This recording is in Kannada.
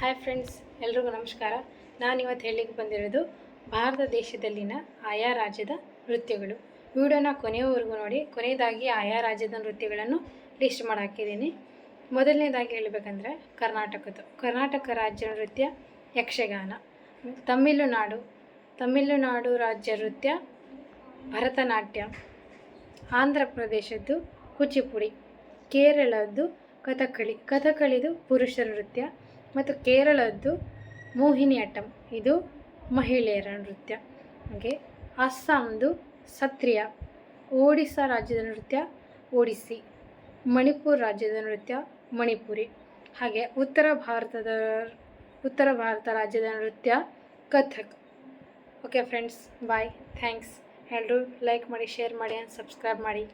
ಹಾಯ್ ಫ್ರೆಂಡ್ಸ್ ಎಲ್ರಿಗೂ ನಮಸ್ಕಾರ. ನಾನು ಇವತ್ತು ಹೇಳಲಿಕ್ಕೆ ಬಂದಿರೋದು ಭಾರತ ದೇಶದಲ್ಲಿನ ಆಯಾ ರಾಜ್ಯದ ನೃತ್ಯಗಳು. ವಿಡಿಯೋನ ಕೊನೆಯವರೆಗೂ ನೋಡಿ, ಕೊನೆಯದಾಗಿ ಆಯಾ ರಾಜ್ಯದ ನೃತ್ಯಗಳನ್ನು ಲಿಸ್ಟ್ ಮಾಡಾಕಿದ್ದೀನಿ. ಮೊದಲನೇದಾಗಿ ಹೇಳಬೇಕಂದ್ರೆ ಕರ್ನಾಟಕದ್ದು. ಕರ್ನಾಟಕ ರಾಜ್ಯ ನೃತ್ಯ ಯಕ್ಷಗಾನ. ತಮಿಳುನಾಡು ತಮಿಳುನಾಡು ರಾಜ್ಯ ನೃತ್ಯ ಭರತನಾಟ್ಯ. ಆಂಧ್ರ ಪ್ರದೇಶದ್ದು ಕೂಚಿಪುಡಿ. ಕೇರಳದ್ದು ಕಥಕ್ಕಳಿ. ಕಥಕಳಿದು ಪುರುಷರ ನೃತ್ಯ. ಮತ್ತು ಕೇರಳದ್ದು ಮೋಹಿನಿಯಾಟ್ಟಂ ಇದು ಮಹಿಳೆಯರ ನೃತ್ಯ. ಹಾಗೆ ಅಸ್ಸಾಂದು ಸತ್ರಿಯ ಒಡಿಸ್ಸಾ ರಾಜ್ಯದ ನೃತ್ಯ, ಒಡಿಸ್ಸಿ. ಮಣಿಪುರ ರಾಜ್ಯದ ನೃತ್ಯ, ಮಣಿಪುರಿ. ಹಾಗೆ ಉತ್ತರ ಭಾರತದ, ಉತ್ತರ ಭಾರತ ರಾಜ್ಯದ ನೃತ್ಯ Kathak. Okay friends bye thanks ಎಲ್ಲರೂ ಲೈಕ್ ಮಾಡಿ ಶೇರ್ ಮಾಡಿ ಆ್ಯಂಡ್ ಸಬ್ಸ್ಕ್ರೈಬ್ ಮಾಡಿ.